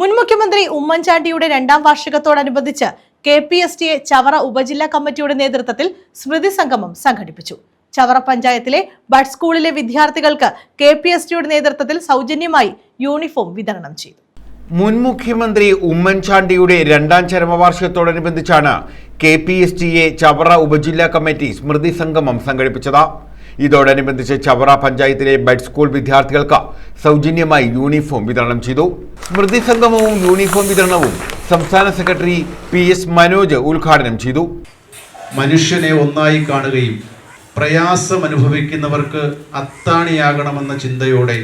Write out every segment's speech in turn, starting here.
മുൻ മുഖ്യമന്ത്രി ഉമ്മൻചാണ്ടിയുടെ രണ്ടാം വാർഷികത്തോടനുബന്ധിച്ച് K P S T A Chavara ഉപജില്ലാ കമ്മിറ്റിയുടെ നേതൃത്വത്തിൽ സ്മൃതി സംഗമം സംഘടിപ്പിച്ചു. ചവറ പഞ്ചായത്തിലെ ബഡ് സ്കൂളിലെ വിദ്യാർത്ഥികൾക്ക് കെ പി എസ് ടിയുടെ നേതൃത്വത്തിൽ സൗജന്യമായി യൂണിഫോം വിതരണം ചെയ്തു. മുൻ മുഖ്യമന്ത്രി ഉമ്മൻചാണ്ടിയുടെ രണ്ടാം ചരമവാർഷികത്തോടനുബന്ധിച്ചാണ് K P S T A Chavara ഉപജില്ലാ കമ്മിറ്റി സ്മൃതി സംഗമം സംഘടിപ്പിച്ചത്. ഇതോടനുബന്ധിച്ച് ചവറ പഞ്ചായത്തിലെ ബഡ് സ്കൂൾ വിദ്യാർത്ഥികൾക്ക് സൗജന്യമായി യൂണിഫോം വിതരണം ചെയ്തു. സ്മൃതി സംഗമവും യൂണിഫോം വിതരണവും സംസ്ഥാന സെക്രട്ടറി പി എസ് മനോജ് ഉദ്ഘാടനം ചെയ്തു. മനുഷ്യനെ ഒന്നായി കാണുകയും പ്രയാസം അനുഭവിക്കുന്നവർക്ക് അത്താണിയാകണമെന്ന ചിന്തയോടെ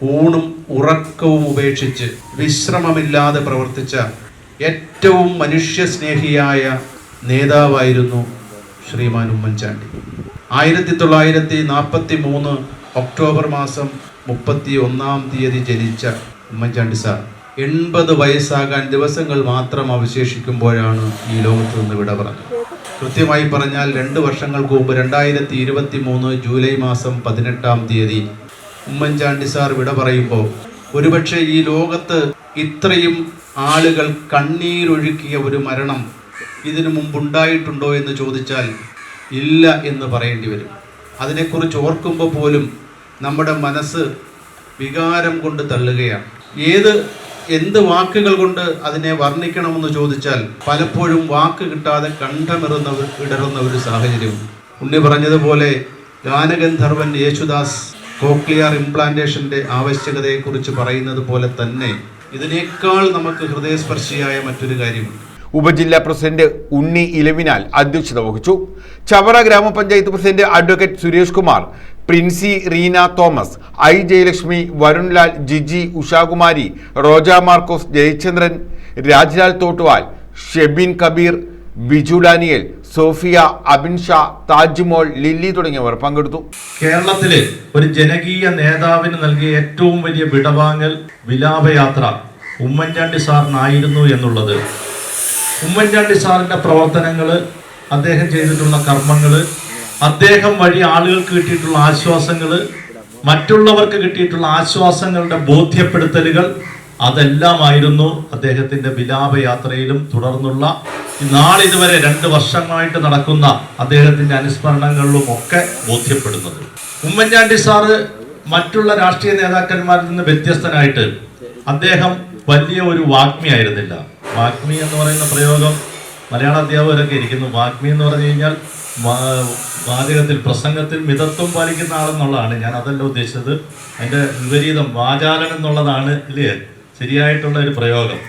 ഊണും ഉറക്കവും ഉപേക്ഷിച്ച് വിശ്രമമില്ലാതെ പ്രവർത്തിച്ച ഏറ്റവും മനുഷ്യസ്നേഹിയായ നേതാവായിരുന്നു ശ്രീമാൻ ഉമ്മൻചാണ്ടി. ആയിരത്തി തൊള്ളായിരത്തി നാൽപ്പത്തി മൂന്ന് ഒക്ടോബർ മാസം മുപ്പത്തി ഒന്നാം തീയതി ജനിച്ച ഉമ്മൻചാണ്ടി സാർ. എൺപത് വയസ്സാകാൻ ദിവസങ്ങൾ മാത്രം അവശേഷിക്കുമ്പോഴാണ് ഈ ലോകത്ത് നിന്ന് വിട പറഞ്ഞത്. കൃത്യമായി പറഞ്ഞാൽ രണ്ട് വർഷങ്ങൾക്ക് മുമ്പ് രണ്ടായിരത്തി ഇരുപത്തി മൂന്ന് ജൂലൈ മാസം പതിനെട്ടാം തീയതി ഉമ്മൻചാണ്ടി സാർ വിട പറയുമ്പോൾ ഒരുപക്ഷെ ഈ ലോകത്ത് ഇത്രയും ആളുകൾ കണ്ണീരൊഴുക്കിയ ഒരു മരണം ഇതിനു മുമ്പുണ്ടായിട്ടുണ്ടോ എന്ന് ചോദിച്ചാൽ ഇല്ല എന്ന് പറയേണ്ടി വരും. അതിനെക്കുറിച്ച് ഓർക്കുമ്പോൾ പോലും നമ്മുടെ മനസ്സ് വികാരം കൊണ്ട് തള്ളുകയാണ്. ഏത് എന്ത് വാക്കുകൾ കൊണ്ട് അതിനെ വർണിക്കണമെന്ന് ചോദിച്ചാൽ പലപ്പോഴും വാക്ക് കിട്ടാതെ കണ്ഠമിറുന്ന ഇടറുന്ന ഒരു സാഹചര്യം ഉണ്ണി പറഞ്ഞതുപോലെ ഗാനഗന്ധർവൻ യേശുദാസ് കോക്ലിയർ ഇംപ്ലാന്റേഷന്റെ ആവശ്യകതയെക്കുറിച്ച് പറയുന്നത് പോലെ തന്നെ ഇതിനേക്കാൾ നമുക്ക് ഹൃദയസ്പർശിയായ മറ്റൊരു കാര്യമുണ്ട്. ഉപജില്ലാ പ്രസിഡന്റ് ഉണ്ണി ഇലവിനാൽ അധ്യക്ഷത വഹിച്ചു. ചവറ ഗ്രാമപഞ്ചായത്ത് president advocate Suresh Kumar Princy Reena Thomas I Jayalakshmi Varunlal Jiji Ushakumari Roja Markose Jayachandran Rajlal Thottuval Shebin Kabeer Biju Daniel Sophia Abinsha Tajmol Lilly തുടങ്ങിയവർ പങ്കെടുത്തു. കേരളത്തിലെ ഒരു ജനകീയ നേതാവിന് നൽകിയ ഏറ്റവും വലിയ വിടവാങ്ങൽ വിലാപയാത്ര ഉമ്മൻചാണ്ടി സാറിനായിരുന്നു എന്നുള്ളത്. ഉമ്മൻചാണ്ടി സാറിന്റെ പ്രവർത്തനങ്ങൾ അദ്ദേഹം ചെയ്തിട്ടുള്ള കർമ്മങ്ങൾ അദ്ദേഹം വഴി ആളുകൾക്ക് കിട്ടിയിട്ടുള്ള ആശ്വാസങ്ങൾ മറ്റുള്ളവർക്ക് കിട്ടിയിട്ടുള്ള ആശ്വാസങ്ങളുടെ ബോധ്യപ്പെടുത്തലുകൾ അതെല്ലാമായിരുന്നു അദ്ദേഹത്തിന്റെ വിലാപയാത്രയിലും തുടർന്നുള്ള നാളിതുവരെ രണ്ട് വർഷമായിട്ട് നടക്കുന്ന അദ്ദേഹത്തിന്റെ അനുസ്മരണങ്ങളിലും ഒക്കെ ബോധ്യപ്പെടുന്നത്. ഉമ്മൻചാണ്ടി സാറ് മറ്റുള്ള രാഷ്ട്രീയ നേതാക്കന്മാരിൽ നിന്ന് വ്യത്യസ്തനായിട്ട് അദ്ദേഹം വലിയ ഒരു വാഗ്മിയായിരുന്നില്ല. വാഗ്മി എന്ന് പറയുന്ന പ്രയോഗം മലയാള അധ്യാപകരൊക്കെ ഇരിക്കുന്നു. വാഗ്മി എന്ന് പറഞ്ഞു കഴിഞ്ഞാൽ വാചകത്തിൽ പ്രസംഗത്തിൽ മിതത്വം പാലിക്കുന്ന ആളെന്നുള്ളതാണ്. ഞാൻ അതല്ല ഉദ്ദേശിച്ചത്. അതിന്റെ വിപരീതം വാചാലൻ എന്നുള്ളതാണ് ഇല്ലേ ശരിയായിട്ടുള്ള ഒരു പ്രയോഗം.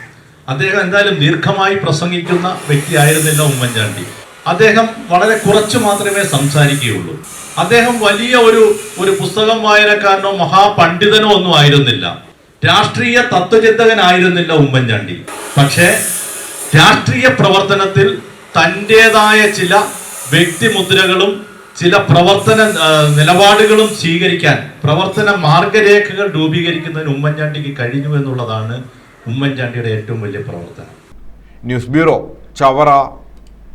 അദ്ദേഹം എന്തായാലും ദീർഘമായി പ്രസംഗിക്കുന്ന വ്യക്തിയായിരുന്നില്ല ഉമ്മൻചാണ്ടി. അദ്ദേഹം വളരെ കുറച്ച് മാത്രമേ സംസാരിക്കുകയുള്ളൂ. അദ്ദേഹം വലിയ ഒരു ഒരു പുസ്തകം വായനക്കാരനോ മഹാപണ്ഡിതനോ ഒന്നും ആയിരുന്നില്ല. രാഷ്ട്രീയ തത്വചിന്തകനായിരുന്നില്ല ഉമ്മൻചാണ്ടി. പക്ഷേ രാഷ്ട്രീയ പ്രവർത്തനത്തിൽ തന്റെതായ ചില വ്യക്തിമുദ്രകളും ചില പ്രവർത്തന നിലപാടുകളും സ്വീകരിക്കാൻ പ്രവർത്തന മാർഗരേഖകൾ രൂപീകരിക്കുന്നതിന് ഉമ്മൻചാണ്ടിക്ക് കഴിഞ്ഞു എന്നുള്ളതാണ് ഉമ്മൻചാണ്ടിയുടെ ഏറ്റവും വലിയ പ്രവർത്തനം. News bureau Chavara.